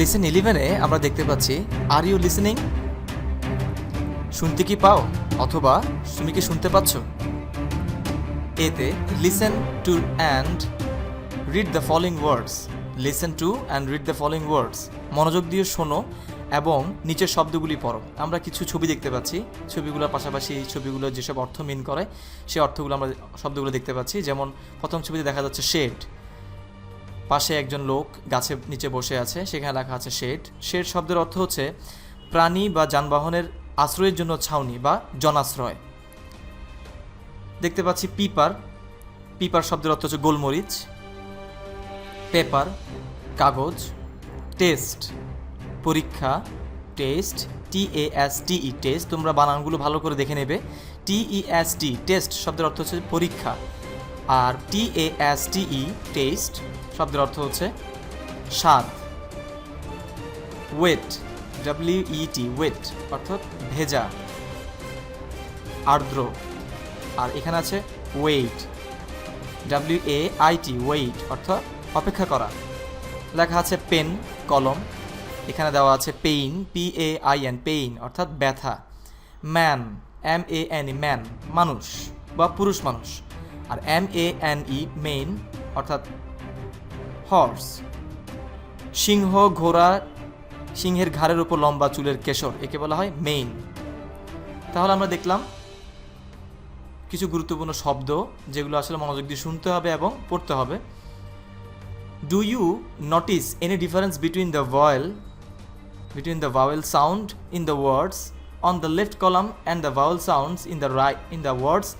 Listen ইলেভেনে আমরা দেখতে পাচ্ছি আর ইউ লিসেনিং শুনতে কি পাও? অথবা তুমি কি শুনতে পাচ্ছ? এতে listen to and read the following words listen to and read the following words মনোযোগ দিয়ে শোনো এবং নিচের শব্দগুলি পড়ো। আমরা কিছু ছবি দেখতে পাচ্ছি। ছবিগুলোর পাশাপাশি ছবিগুলো যেসব অর্থ মিন করে, সেই অর্থগুলো আমরা শব্দগুলো দেখতে পাচ্ছি। যেমন প্রথম ছবিতে দেখা যাচ্ছে শেড পাশে একজন লোক গাছের নিচে বসে আছে, সেখানে লেখা আছে শেড। শেড শব্দের অর্থ হচ্ছে প্রাণী বা যানবাহনের আশ্রয়ের জন্য ছাউনি বা জনাশ্রয়। দেখতে পাচ্ছি পিপার। পিপার শব্দের অর্থ হচ্ছে গোলমরিচ, পেপার, কাগজ, টেস্ট, পরীক্ষা, test T A S T E test. তোমরা বানানগুলো ভালো করে দেখে নেবে। টি ই এস টি টেস্ট শব্দের অর্থ হচ্ছে পরীক্ষা। আর টি A S T E test শব্দের অর্থ হচ্ছে স্বাদ। ওয়েট ডাব্লিউ টি ওয়েট অর্থাৎ ভেজা। আর্দ্র, আর এখানে আছে wait W A I T wait অর্থাৎ অপেক্ষা করা। লেখা আছে পেন কলম। এখানে দেওয়া আছে pain P A I N pain অর্থাৎ ব্যথা। Man M A N man মানুষ বা পুরুষ মানুষ। আর M A N E mane অর্থাৎ হর্স সিংহ, ঘোড়া, সিংহের ঘাড়ের উপর লম্বা চুলের কেশর, একে বলা হয় মেইন তাহলে আমরা দেখলাম কিছু গুরুত্বপূর্ণ শব্দ যেগুলো আসলে মনোযোগ দিয়ে শুনতে হবে এবং পড়তে হবে। Do you notice any difference between the vowel between the vowel sound in the words on the left column and the vowel sounds in the right in the words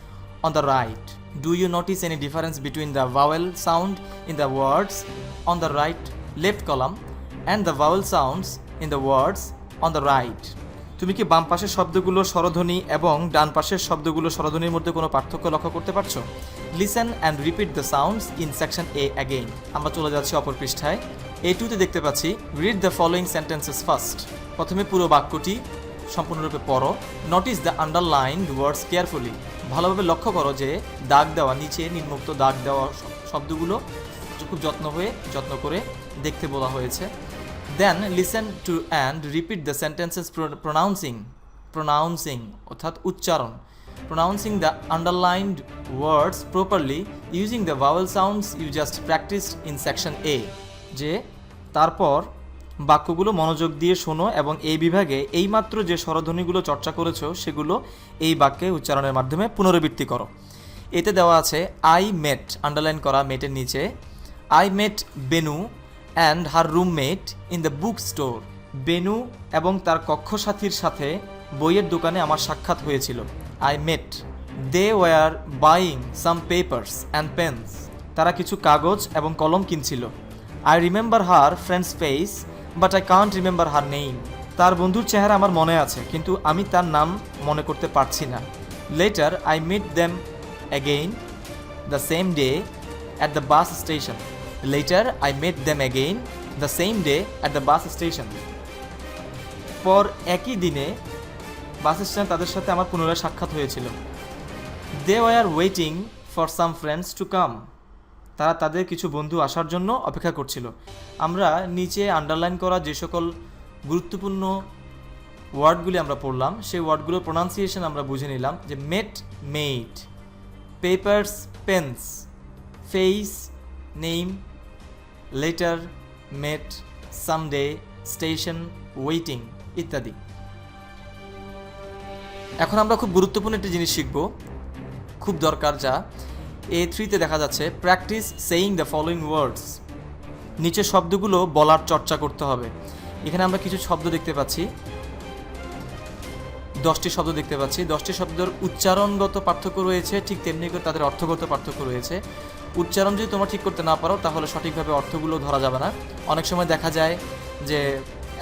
on the right. Do you notice any difference between the vowel sound in the words on the right left column and the vowel sounds in the words on the right? তুমি কি বাম পাশের শব্দগুলো স্বরধ্বনি এবং ডান পাশের শব্দগুলো স্বরধ্বনির মধ্যে কোনো পার্থক্য লক্ষ্য করতে পারছ? Listen and repeat the sounds in section A again আমরা চলে যাচ্ছি অপর পৃষ্ঠায়। এ টুতে দেখতে পাচ্ছি read the following sentences first প্রথমে পুরো বাক্যটি সম্পূর্ণরূপে পড়ো। Notice the underline words carefully ভালোভাবে লক্ষ্য করো যে দাগ দেওয়া, নিচে নিম্নোক্ত দাগ দেওয়া শব্দগুলো খুব যত্ন হয়ে, যত্ন করে দেখতে বলা হয়েছে। Then listen to and repeat the sentences pronouncing pronouncing অর্থাৎ উচ্চারণ। Pronouncing the underlined words properly using the vowel sounds you just practice in section A যে তারপর বাক্যগুলো মনোযোগ দিয়ে শোনো এবং এই বিভাগে এইমাত্র যে স্বরধ্বনিগুলো চর্চা করেছ, সেগুলো এই বাক্যে উচ্চারণের মাধ্যমে পুনরাবৃত্তি করো। এতে দেওয়া আছে আই মেট আন্ডারলাইন করা মেটের নিচে I met Benu and her roommate in the book store Benu এবং তার কক্ষসাথীর সাথে বইয়ের দোকানে আমার সাক্ষাৎ হয়েছিল। I met they were buying some papers and pens তারা কিছু কাগজ এবং কলম কিনছিল। I remember her friends face but I can't remember her name তার বন্ধুর চেহারা আমার মনে আছে, কিন্তু আমি তার নাম মনে করতে পারছি না। Later I meet them again the same day at the bus station later I met them again the same day at the bus station পর একই দিনে বাস স্ট্যান্ড তাদের সাথে আমার পুনরায় সাক্ষাৎ হয়েছিল। They were waiting for some friends to come তারা তাদের কিছু বন্ধু আসার জন্য অপেক্ষা করছিল। আমরা নিচে আন্ডারলাইন করা যে সকল গুরুত্বপূর্ণ ওয়ার্ডগুলি আমরা পড়লাম, সেই ওয়ার্ডগুলোর প্রোনাউন্সিয়েশন আমরা বুঝে নিলাম যে met made papers pens face name later met someday station waiting ইত্যাদি। এখন আমরা খুব গুরুত্বপূর্ণ একটি জিনিস শিখব, খুব দরকার যা এ থ্রিতে দেখা যাচ্ছে practice saying the following words নিচের শব্দগুলো বলার চর্চা করতে হবে। এখানে আমরা কিছু শব্দ দেখতে পাচ্ছি। দশটি শব্দ দেখতে পাচ্ছি। দশটি শব্দের উচ্চারণগত পার্থক্য রয়েছে, ঠিক তেমনি করে তাদের অর্থগত পার্থক্য রয়েছে। উচ্চারণ যদি তোমরা ঠিক করতে না পারো, তাহলে সঠিকভাবে অর্থগুলো ধরা যাবে না। অনেক সময় দেখা যায় যে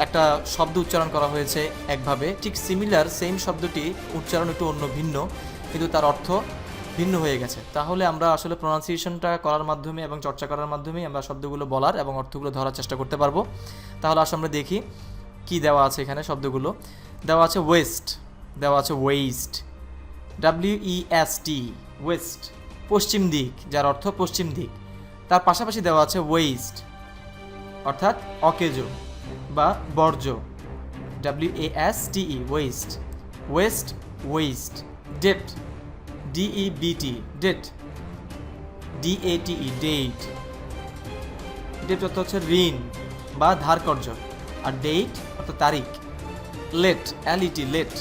একটা শব্দ উচ্চারণ করা হয়েছে একভাবে, ঠিক সিমিলার সেম শব্দটি উচ্চারণ একটু অন্য ভিন্ন, কিন্তু তার অর্থ ভিন্ন হয়ে গেছে। তাহলে আমরা আসলে প্রোনাউন্সিয়েশনটা করার মাধ্যমে এবং চর্চা করার মাধ্যমে আমরা শব্দগুলো বলার এবং অর্থগুলো ধরার চেষ্টা করতে পারব। তাহলে আসলে আমরা দেখি কি দেওয়া আছে এখানে শব্দগুলো। দেওয়া আছে ওয়েস্ট দেওয়া আছে west W E S T west পশ্চিম দিক, যার অর্থ পশ্চিম দিক। তার পাশাপাশি দেওয়া আছে ওয়েস্ট অর্থাৎ অকেজো বা বর্জ্য। W A S T E waste waste waste debt D E B T debt D A T E date debt অর্থ হচ্ছে ঋণ বা ধারকর্য আর ডেট অর্থ তারিখ। Late E T late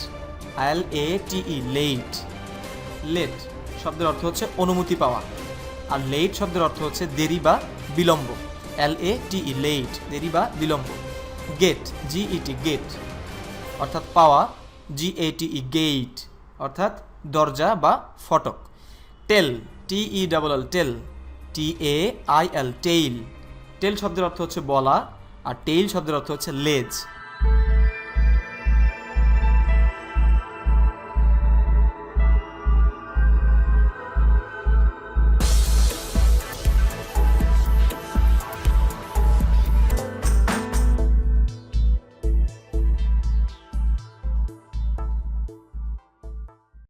L A T E late late শব্দের অর্থ হচ্ছে অনুমতি পাওয়া। আর লেট শব্দের অর্থ হচ্ছে দেরি বা বিলম্ব। এল এ টিই লেট দেরি বা বিলম্ব। গেট জিইটি গেট অর্থাৎ পাওয়া জি এ টিই গেট অর্থাৎ দরজা বা ফটক। Tell T E double L tell T A I L tail tail শব্দের অর্থ হচ্ছে বলা, আর টেইল শব্দের অর্থ হচ্ছে লেজ।